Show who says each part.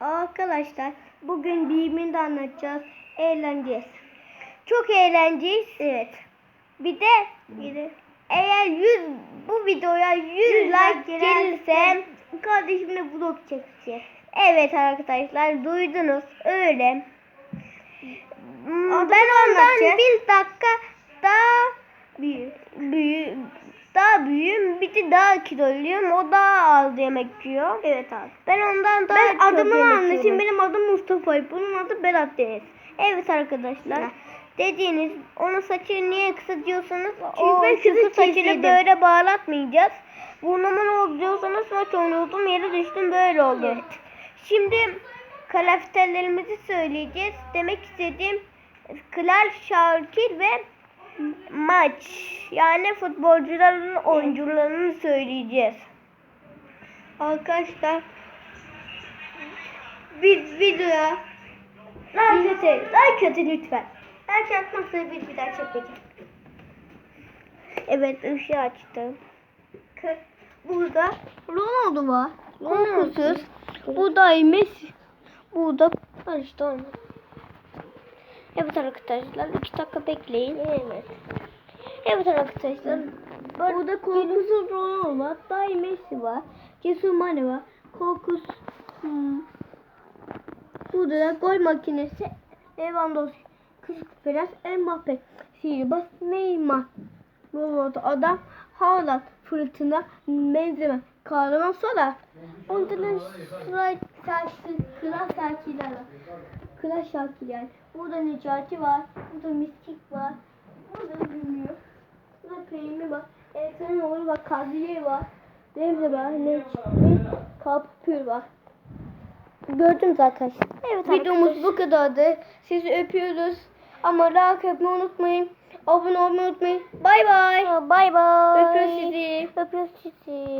Speaker 1: Arkadaşlar bugün birbirini anlatacağız. Eğleneceğiz. Çok eğleneceğiz. Evet. Bir de, bir de eğer 100 bu videoya 100, like gelirse kardeşimle vlog çekeceğiz. Evet arkadaşlar duydunuz öyle.
Speaker 2: Adını
Speaker 1: ben ondan bir dakika daha büyük, büyük de daha kiloluyum. O daha az yemek yiyor.
Speaker 2: Evet abi.
Speaker 1: Ben ondan daha
Speaker 2: Ben
Speaker 1: çok
Speaker 2: adımı
Speaker 1: yemek
Speaker 2: anlatayım.
Speaker 1: yiyorum.
Speaker 2: Benim adım Mustafa. Bunun adı Berat Deniz.
Speaker 1: Evet arkadaşlar.
Speaker 2: Ne?
Speaker 1: Dediğiniz onun saçı niye kısa diyorsanız
Speaker 2: Çünkü
Speaker 1: o
Speaker 2: kızı
Speaker 1: saçını böyle bağlatmayacağız. Burnumun oldu diyorsanız maç oynuyordum yere düştüm böyle oldu.
Speaker 2: Evet.
Speaker 1: Şimdi karakterlerimizi söyleyeceğiz. Demek istediğim Kral Şakir ve maç. Yani futbolcuların oyuncularını söyleyeceğiz.
Speaker 2: Arkadaşlar bir videoya like atın. Like atın lütfen. Like atmazsanız bir, bir daha çekmeyeceğim.
Speaker 1: Evet ışığı açtım.
Speaker 2: Burada Ronaldo var.
Speaker 1: Korkusuz. Bu da Messi. Bu da işte olmadı. Evet arkadaşlar iki dakika bekleyin. Evet. Evet arkadaşlar.
Speaker 2: Burada korkusuz Ronaldo var. Dahi Messi var. Cesur Mane var. Korkus. Hmm. Burada da gol makinesi. Lewandowski. Kışık Prens. Mbappe. Sihirbaz. Neymar. Arada adam Haaland. Fırtına. Benzeme. Kahraman Sola. Orada da sıra saçlı kral var. Kral şarkılar. Burada Necati var. Burada Mistik var. Burada bilmiyor. Burada Peymi var. Erkan'ın oğlu var. Kadriye var. Remzi var. Necmi. Kapür var.
Speaker 1: Gördüm zaten. Evet
Speaker 2: Videomuz bu kadardı. Sizi öpüyoruz. Ama like yapmayı unutmayın. Abone olmayı unutmayın. Bay bay.
Speaker 1: Bay bay.
Speaker 2: Öpüyoruz sizi.
Speaker 1: Öpüyoruz sizi.